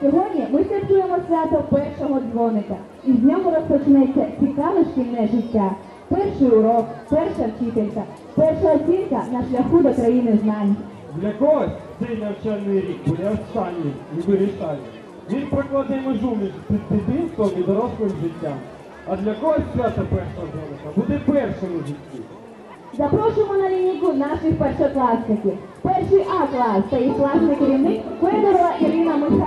Сьогодні ми святкуємо свято першого дзвоника. І з нього розпочнеться цікаве шкільне життя. Перший урок, перша вчителька, перша оцінка на шляху до країни знань. Для когось цей навчальний рік буде останній і вирішальний. Він прокладе межу між дитинством і дорослим життям. А для когось свято першого дзвоника буде першим у житті. Запрошуємо на лінійку наших першокласників. Перший А клас та їх класний керівник Федорова Ірина Михайлівна.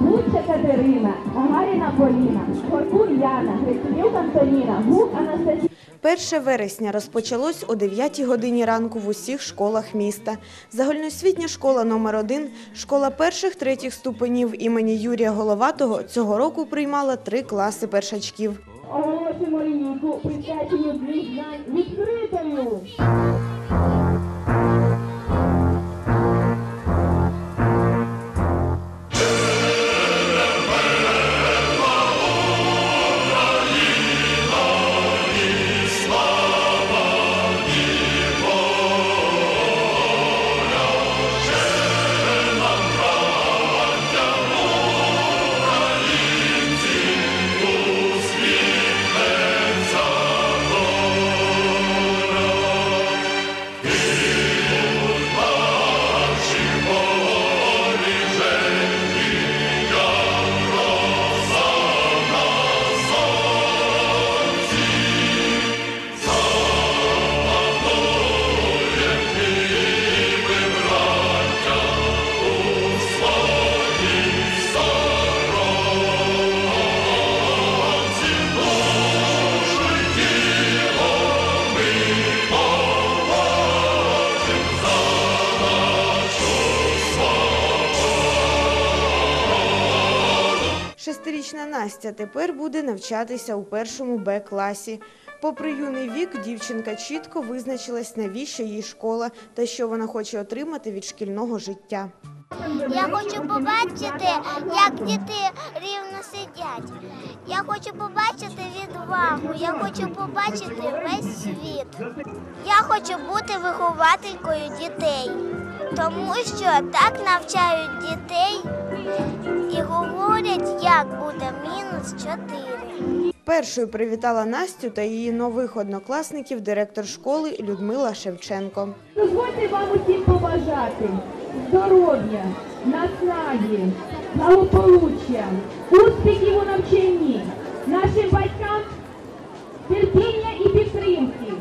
Лучша Катерина, Гагаріна Поліна, Горкун Яна, Гриценюк Антоніна, Гук Анастасія. 1 вересня розпочалось о 9 годині ранку в усіх школах міста. Загальноосвітня школа номер 1 школа перших-третіх ступенів імені Юрія Головатого цього року приймала три класи першачків. Оголосимо лінійку, присвячену Дню знань відкритою. Настя тепер буде навчатися у першому Б класі. Попри юний вік, дівчинка чітко визначилась, навіщо їй школа та що вона хоче отримати від шкільного життя. Я хочу побачити, як діти рівно сидять. Я хочу побачити відвагу. Я хочу побачити весь світ. Я хочу бути вихователькою дітей, тому що так навчають дітей і говорять, як буде мінус 4. Першою привітала Настю та її нових однокласників директор школи Людмила Шевченко. Дозвольте вам усім побажати здоров'я, наснаги, благополуччя, успіхів у навчанні, нашим батькам терпіння і підтримки,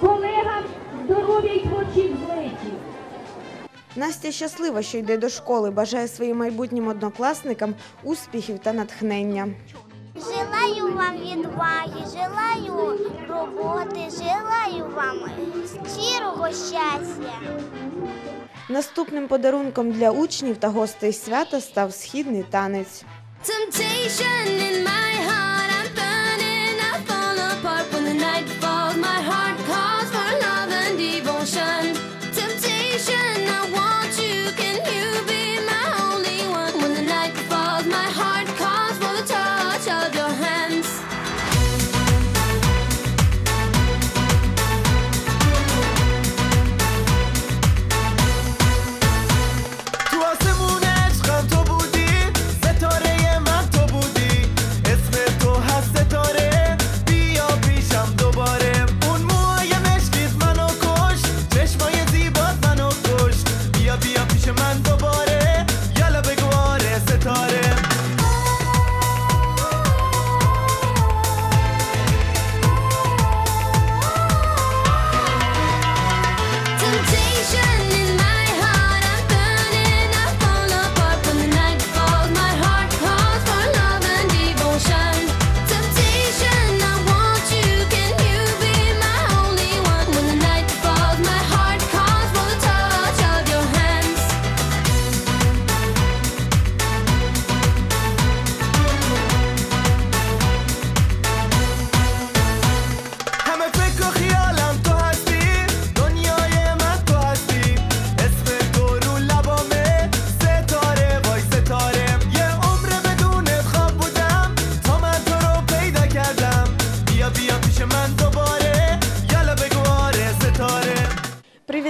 колегам здоров'я і творчих злетів. Настя щаслива, що йде до школи, бажає своїм майбутнім однокласникам успіхів та натхнення. Желаю вам відваги, желаю роботи, желаю вам щирого щастя. Наступним подарунком для учнів та гостей свята став східний танець. Temptation in my heart,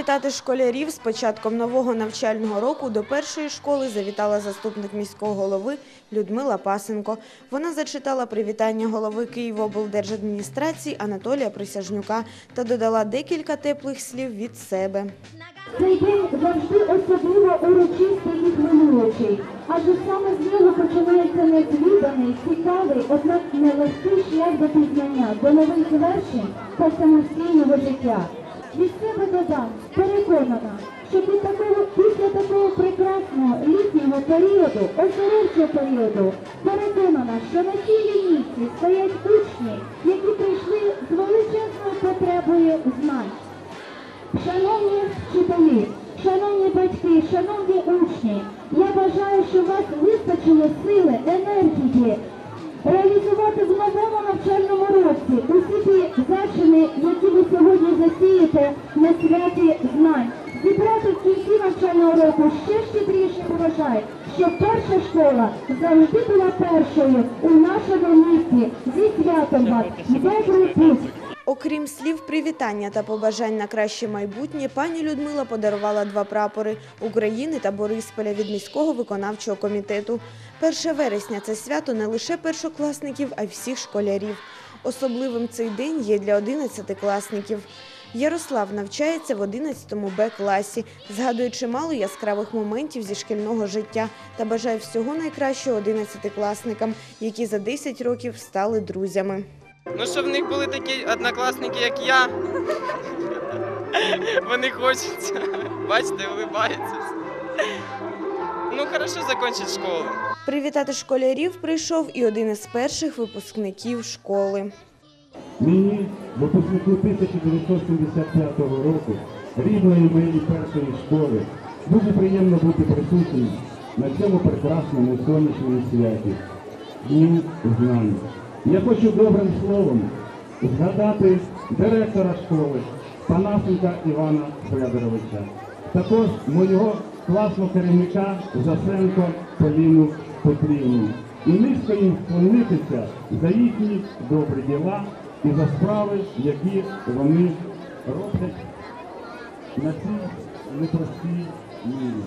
Привітати школярів з початком нового навчального року до першої школи завітала заступник міського голови Людмила Пасенко. Вона зачитала привітання голови Києвоблдержадміністрації Анатолія Присяжнюка та додала декілька теплих слів від себе. Цей день завжди особливо урочистий і хвилюючий, адже саме з нього починається незвіданий, цікавий, однак нелегкий шлях до пізнання, до нових звершень та самостійного життя. Від себе додам, переконана, що під такого, після такого прекрасного літнього періоду, оздоровчого періоду, переконана, що на цій лінійці стоять учні, які прийшли з величезною потребою знань. Шановні вчителі, шановні батьки, шановні учні, я бажаю, що у вас вистачило сили, енергії реалізувати в новому навчальному році усі ті зачини, які ви сьогодні засієте на святі знань. Зібрати в кінці навчального року ще щедріший урожай, щоб перша школа завжди була першою у нашому місті. Зі святом вас! Путь! Окрім слів привітання та побажань на краще майбутнє, пані Людмила подарувала два прапори України та Борисполя від міського виконавчого комітету. 1 вересня це свято не лише першокласників, а й всіх школярів. Особливим цей день є для 11-класників. Ярослав навчається в 11 Б класі, згадує чимало яскравих моментів зі шкільного життя та бажає всього найкращого 11-класникам, які за 10 років стали друзями. Ну, щоб в них були такі однокласники, як я. Вони хочуть. Бачите, улибаються. Ну, хорошо закінчити школу. Привітати школярів прийшов і один із перших випускників школи. Мені, випускнику 1975 року, рідної моєї першої школи, дуже приємно бути присутнім на цьому прекрасному сонячному святі, Дню знань. Я хочу добрим словом згадати директора школи Панасенка Івана Федоровича, також моєго класного керівника Засенко Поліну Петрівну. І низько їм вклонитися за їхні добрі діла і за справи, які вони роблять на цій непростій мірі.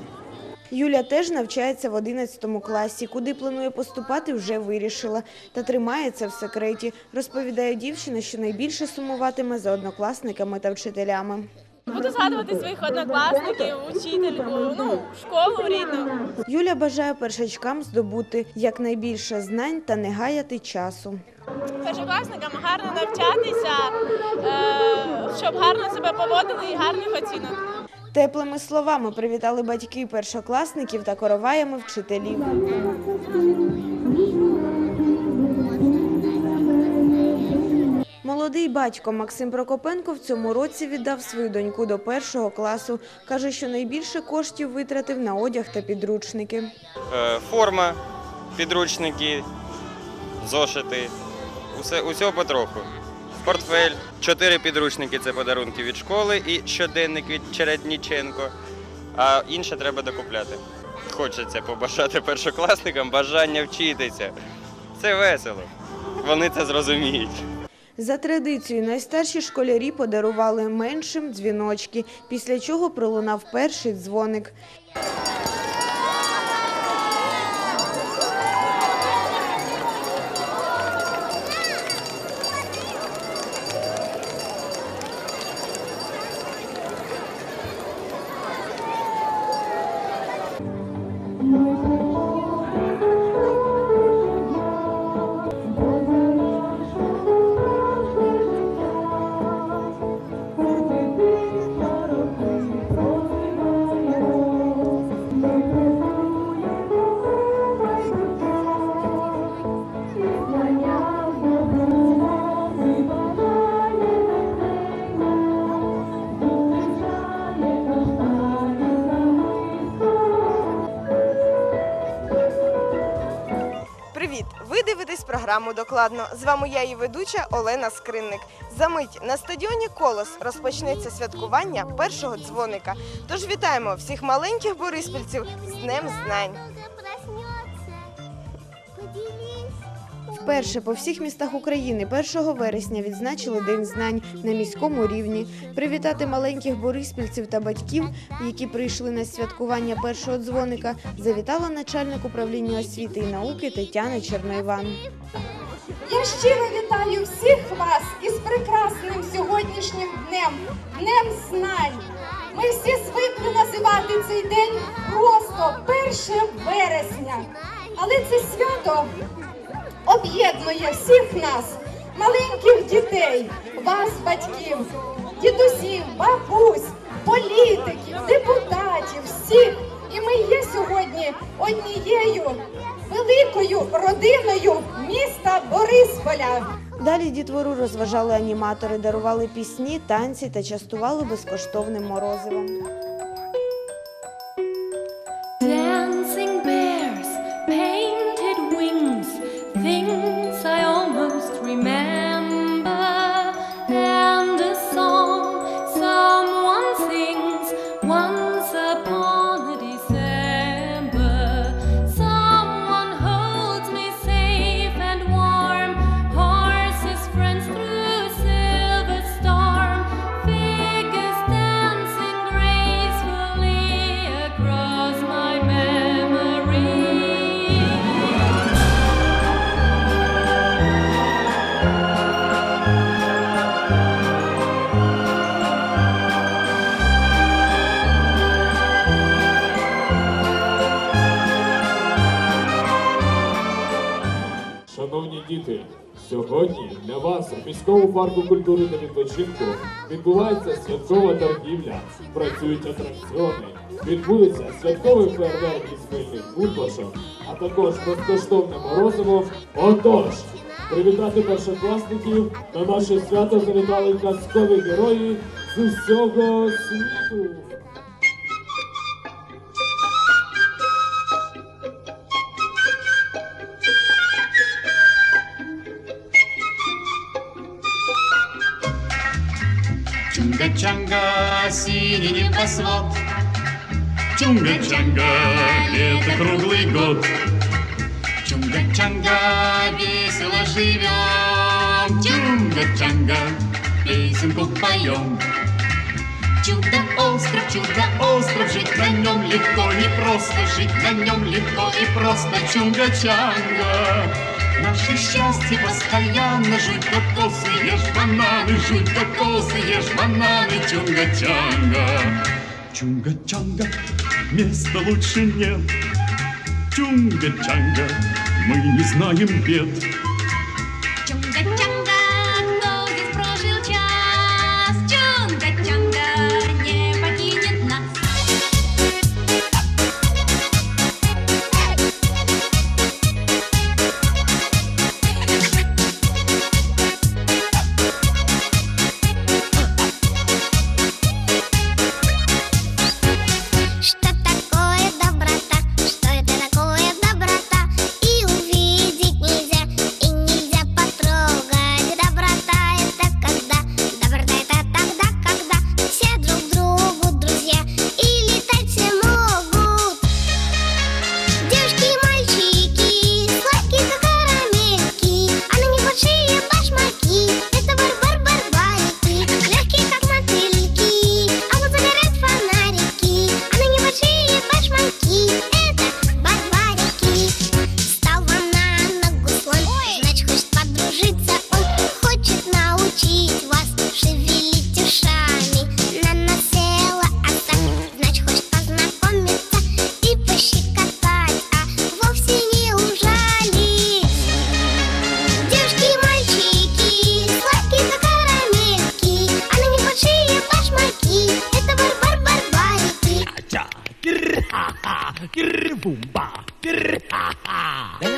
Юля теж навчається в 11 класі, куди планує поступати, вже вирішила. Та тримається в секреті. Розповідає дівчина, що найбільше сумуватиме за однокласниками та вчителями. Буду згадувати своїх однокласників, учительку, ну, школу рідну. Юля бажає першачкам здобути якнайбільше знань та не гаяти часу. Першокласникам гарно навчатися, е, щоб гарно себе поводили і гарних оцінок. Теплими словами привітали батьки першокласників та короваями вчителів. Молодий батько Максим Прокопенко в цьому році віддав свою доньку до першого класу. Каже, що найбільше коштів витратив на одяг та підручники. Е, форма, підручники, зошити. Усе, усього потроху. Портфель, чотири підручники це подарунки від школи і щоденник від Чередніченко. А інше треба докупляти. Хочеться побажати першокласникам бажання вчитися. Це весело. Вони це зрозуміють. За традицією найстарші школярі подарували меншим дзвіночки, після чого пролунав перший дзвоник. Програму докладно. З вами я, її ведуча Олена Скринник. За мить на стадіоні Колос розпочнеться святкування першого дзвоника. Тож вітаємо всіх маленьких бориспільців з Днем Знань. Поделись. Вперше по всіх містах України 1 вересня відзначили День знань на міському рівні. Привітати маленьких бориспільців та батьків, які прийшли на святкування першого дзвоника, завітала начальник управління освіти і науки Тетяна Черноїван. Я щиро вітаю всіх вас із прекрасним сьогоднішнім днем, днем знань. Ми всі звикли називати цей день просто 1 вересня. Але це свято об'єднує всіх нас, маленьких дітей, вас, батьків, дідусів, бабусь, політиків, депутатів, всіх. І ми є сьогодні однією великою родиною міста Борисполя. Далі дітвору розважали аніматори, дарували пісні, танці та частували безкоштовним морозивом. Сьогодні для вас у міському парку культури та відпочинку відбувається святкова торгівля, працюють атракціони, відбудеться святковий фейерверк із мильних бульбашок, а також безкоштовне морозиво. Отож, привітати першокласників на наше свято завітали казкові герої з усього світу. Чунга-чанга, синий небосвод. Чунга-чанга, лето круглый год. Чунга-чанга, весело живем. Чунга-чанга, песенку поем. Чудо-остров, чудо-остров, жить на нем легко и просто, жить на нем легко и просто. Чунга-чанга, Наше счастье постоянно Жуй кокосы, ешь бананы Жуй кокосы, ешь бананы Чунга-чанга. Чунга-чанга, места лучше нет. Чунга-чанга, мы не знаем бед Ah.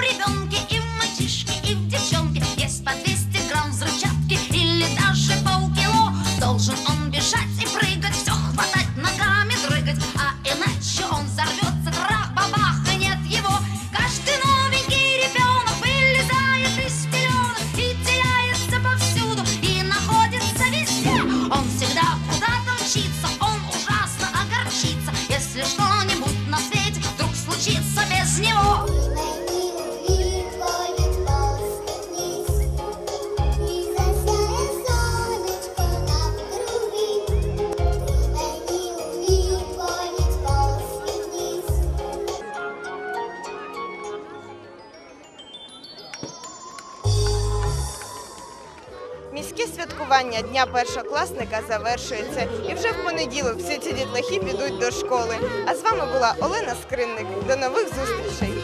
ребенке и мальчишке. святкування дня першокласника завершується, і вже в понеділок всі ці дітлахи підуть до школи. А з вами була Олена Скринник. До нових зустрічей.